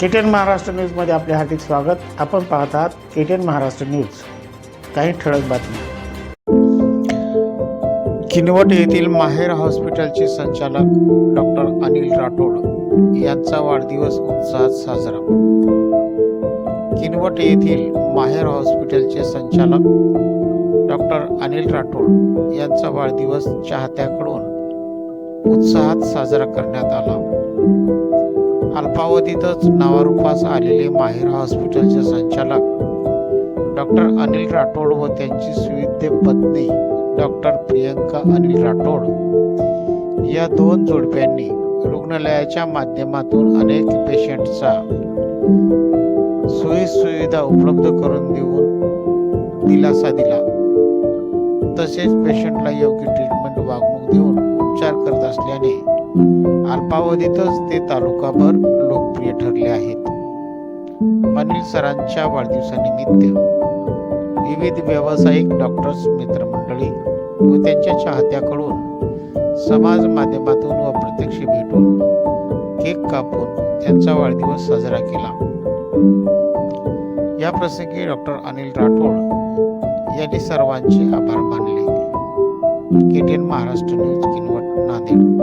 KTN Maharashtra न्यूजमध्ये आपले हार्दिक स्वागत. आपण पाहत आहात केटीएन महाराष्ट्र न्यूज. काही ठळक बातमी किनवट येथील माहेर हॉस्पिटलचे संचालक डॉक्टर अनिल राठोड यांचा वाढदिवस उत्साहात साजरा. किनवट येथील माहेर हॉस्पिटलचे संचालक डॉक्टर अनिल राठोड यांचा वाढदिवस चाहत्याकडून उत्साहात साजरा करण्यात आला. अल्पावधीतच नावारूपास आलेले माहेर हॉस्पिटलचे संचालक डॉक्टर अनिल राठोड व त्यांची सुविद्य पत्नी डॉक्टर प्रियंका अनिल राठोड या दोन जोडप्यांनी रुग्णालयाच्या माध्यमातून अनेक पेशंटचा सोयी सुविधा उपलब्ध करून देऊन दिलासा दिला. तसेच पेशंटला योग्य ट्रीटमेंट वागणूक देऊन उपचार करत असल्याने अल्पावधीतच ते तालुकाभर लोकप्रिय ठरले आहेत. अनिल सरांच्या वाढदिवसानिमित्त विविध व्यावसायिक डॉक्टर्स मित्रमंडळी व त्यांच्या चाहत्याकडून समाज माध्यमातून व प्रत्यक्ष भेटून केक कापून त्यांचा वाढदिवस साजरा केला. या प्रसंगी डॉक्टर अनिल राठोड यांनी सर्वांचे आभार मानले. K T N Maharashtra news Kinwat Nanded.